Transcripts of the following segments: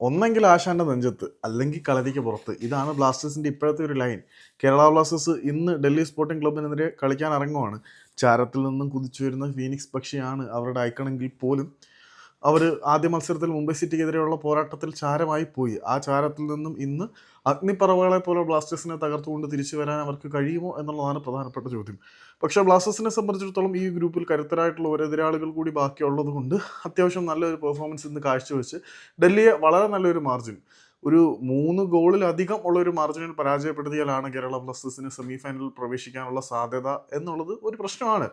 ഒന്നെങ്കിൽ ആശാന്റെ നെഞ്ചത്ത് അല്ലെങ്കിൽ കളരിക്ക് പുറത്ത്. ഇതാണ് ബ്ലാസ്റ്റേഴ്സിന്റെ ഇപ്പോഴത്തെ ഒരു ലൈൻ. കേരള ബ്ലാസ്റ്റേഴ്സ് ഇന്ന് ഡൽഹി സ്പോർട്ടിംഗ് ക്ലബിനെതിരെ കളിക്കാൻ ഇറങ്ങുവാണ്. ചാരത്തിൽ നിന്നും കുതിച്ചു വരുന്ന ഫീനിക്സ് പക്ഷിയാണ് അവരുടെ ഐക്കണെങ്കിൽ പോലും അവർ ആദ്യ മത്സരത്തിൽ മുംബൈ സിറ്റിക്കെതിരെയുള്ള പോരാട്ടത്തിൽ ചാരമായി പോയി. ആ ചാരത്തിൽ നിന്നും ഇന്ന് അഗ്നിപ്പറവകളെ പോലെ ബ്ലാസ്റ്റേഴ്സിനെ തകർത്തുകൊണ്ട് തിരിച്ചു വരാൻ അവർക്ക് കഴിയുമോ എന്നുള്ളതാണ് പ്രധാനപ്പെട്ട ചോദ്യം. പക്ഷേ ബ്ലാസ്റ്റേഴ്സിനെ സംബന്ധിച്ചിടത്തോളം ഈ ഗ്രൂപ്പിൽ കരുത്തരായിട്ടുള്ള ഒരു എതിരാളികൾ കൂടി ബാക്കിയുള്ളത് കൊണ്ട് അത്യാവശ്യം നല്ലൊരു പെർഫോമൻസ് ഇന്ന് കാഴ്ചവെച്ച് ഡൽഹിയെ വളരെ നല്ലൊരു മാർജിൻ ഒരു മൂന്ന് ഗോളിലധികം ഉള്ള ഒരു മാർജിനിൽ പരാജയപ്പെടുത്തിയാലാണ് കേരള ബ്ലാസ്റ്റേഴ്സിന് സെമി ഫൈനലിൽ പ്രവേശിക്കാനുള്ള സാധ്യത എന്നുള്ളത് ഒരു പ്രശ്നമാണ്.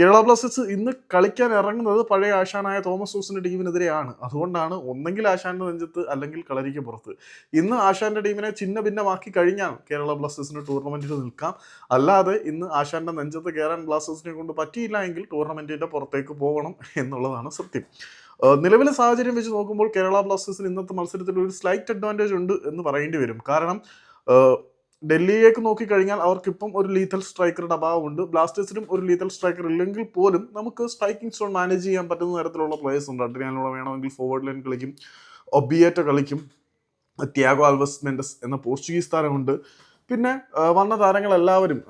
കേരള ബ്ലാസ്റ്റേഴ്സ് ഇന്ന് കളിക്കാൻ ഇറങ്ങുന്നത് പഴയ ആശാനായ തോമസ് ഹൂസിന്റെ ടീമിനെതിരെയാണ്. അതുകൊണ്ടാണ് ഒന്നെങ്കിൽ ആശാന്റെ നെഞ്ചത്ത് അല്ലെങ്കിൽ കളരിക്ക് പുറത്ത്. ഇന്ന് ആശാന്റെ ടീമിനെ ചിന്ന ഭിന്നമാക്കി കഴിഞ്ഞാൽ കേരള ബ്ലാസ്റ്റേഴ്സിന് ടൂർണമെന്റിൽ നിൽക്കാം. അല്ലാതെ ഇന്ന് ആശാന്റെ നെഞ്ചത്ത് കയറാൻ ബ്ലാസ്റ്റേഴ്സിനെ കൊണ്ട് പറ്റിയില്ല എങ്കിൽ ടൂർണമെന്റിന്റെ പുറത്തേക്ക് പോകണം എന്നുള്ളതാണ് സത്യം. നിലവിലെ സാഹചര്യം വെച്ച് നോക്കുമ്പോൾ കേരള ബ്ലാസ്റ്റേഴ്സിന് ഇന്നത്തെ മത്സരത്തിൽ ഒരു സ്ലൈറ്റ് അഡ്വാന്റേജ് ഉണ്ട് എന്ന് പറയേണ്ടി വരും. കാരണം ഡൽഹിയിലേക്ക് നോക്കിക്കഴിഞ്ഞാൽ അവർക്കിപ്പം ഒരു ലീതൽ സ്ട്രൈക്കറുടെ അഭാവമുണ്ട്. ബ്ലാസ്റ്റേഴ്സിനും ഒരു ലീതൽ സ്ട്രൈക്കർ ഇല്ലെങ്കിൽ പോലും നമുക്ക് സ്ട്രൈക്കിംഗ് സോൺ മാനേജ് ചെയ്യാൻ പറ്റുന്ന തരത്തിലുള്ള പ്ലേയേഴ്സ് ഉണ്ട്. അഡ്രിയാനുള്ള വേണമെങ്കിൽ ഫോർവേഡ് ലൈൻ കളിക്കും. ഒബിയേറ്റ കളിക്കും. ത്യാഗോ ആൽവസ് എന്ന പോർച്ചുഗീസ് താരമുണ്ട്. പിന്നെ വന്ന താരങ്ങളെല്ലാവരും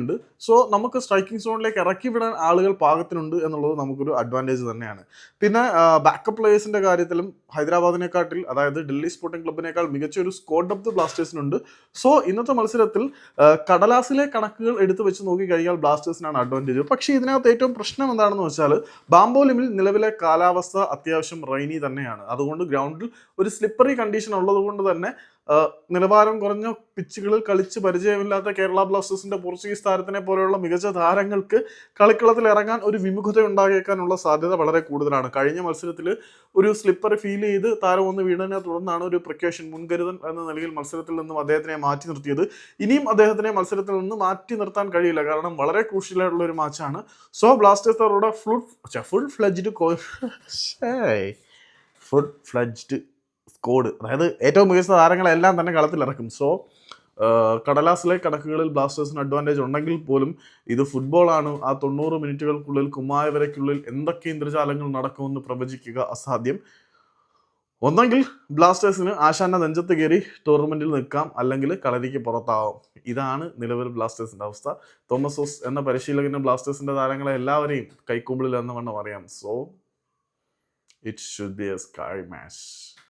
ഉണ്ട്. സോ നമുക്ക് സ്ട്രൈക്കിംഗ് സോണിലേക്ക് ഇറക്കി വിടാൻ ആളുകൾ പാകത്തിനുണ്ട് എന്നുള്ളത് നമുക്കൊരു അഡ്വാന്റേജ് തന്നെയാണ്. പിന്നെ ബാക്കപ്പ് പ്ലേയേഴ്സിന്റെ കാര്യത്തിലും ഹൈദരാബാദിനെക്കാട്ടിൽ അതായത് ഡൽഹി സ്പോർട്ടിംഗ് ക്ലബിനേക്കാൾ മികച്ച ഒരു സ്കോഡ് ഡെപ്ത് ബ്ലാസ്റ്റേഴ്സിനുണ്ട് സോ ഇന്നത്തെ മത്സരത്തിൽ കടലാസിലെ കണക്കുകൾ എടുത്തു വെച്ച് നോക്കിക്കഴിഞ്ഞാൽ ബ്ലാസ്റ്റേഴ്സിനാണ് അഡ്വാന്റേജ് പക്ഷേ ഇതിനകത്ത് ഏറ്റവും പ്രശ്നം എന്താണെന്ന് വെച്ചാൽ ബാംബോലിമിൽ നിലവിലെ കാലാവസ്ഥ അത്യാവശ്യം റെയിനി തന്നെയാണ്. അതുകൊണ്ട് ഗ്രൗണ്ടിൽ ഒരു സ്ലിപ്പറി കണ്ടീഷൻ ഉള്ളതുകൊണ്ട് തന്നെ നിലവാരം കുറഞ്ഞ പിച്ചുകളിൽ കളിച്ച് പരിചയമില്ലാത്ത കേരള ബ്ലാസ്റ്റേഴ്സിന്റെ പോർച്ചുഗീസ് താരത്തിനെ പോലെയുള്ള മികച്ച താരങ്ങൾക്ക് കളിക്കളത്തിൽ ഇറങ്ങാൻ ഒരു വിമുഖത ഉണ്ടായേക്കാനുള്ള സാധ്യത വളരെ കൂടുതലാണ്. കഴിഞ്ഞ മത്സരത്തിൽ ഒരു സ്ലിപ്പർ ഫീൽ ചെയ്ത് താരം ഒന്ന് വീണതിനെ തുടർന്നാണ് ഒരു പ്രിക്കോഷൻ മുൻകരുതൽ എന്ന നിലയിൽ മത്സരത്തിൽ നിന്നും അദ്ദേഹത്തിനെ മാറ്റി നിർത്തിയത്. ഇനിയും അദ്ദേഹത്തിനെ മത്സരത്തിൽ നിന്ന് മാറ്റി നിർത്താൻ കഴിയില്ല. കാരണം വളരെ ക്രൂഷ്യലായിട്ടുള്ള ഒരു മാച്ചാണ് സോ ബ്ലാസ്റ്റേഴ്സ് അവരുടെ full full fledged full fledged squad അതായത് ഏറ്റവും മികച്ച താരങ്ങളെല്ലാം തന്നെ കളത്തിലിറക്കും സോ കടലാസിലെ കണക്കുകളിൽ ബ്ലാസ്റ്റേഴ്സിന് അഡ്വാന്റേജ് ഉണ്ടെങ്കിൽ പോലും ഇത് ഫുട്ബോളാണ് ആ തൊണ്ണൂറ് മിനിറ്റുകൾക്കുള്ളിൽ കുമ്മായവരയ്ക്കുള്ളിൽ എന്തൊക്കെ ഇന്ദ്രജാലങ്ങൾ നടക്കുമെന്ന് പ്രവചിക്കുക അസാധ്യം. ഒന്നെങ്കിൽ ബ്ലാസ്റ്റേഴ്സിന് ആശാന്റെ നെഞ്ചത്ത് കയറി ടൂർണമെന്റിൽ നിൽക്കാം അല്ലെങ്കിൽ കളരിക്ക് പുറത്താവാം. ഇതാണ് നിലവിൽ ബ്ലാസ്റ്റേഴ്സിന്റെ അവസ്ഥ. തോമസ് ഓസ് എന്ന പരിശീലകന് ബ്ലാസ്റ്റേഴ്സിന്റെ താരങ്ങളെ എല്ലാവരെയും കൈക്കുമ്പിളിൽ എന്ന വണ്ണം അറിയാം. So it should be a sky match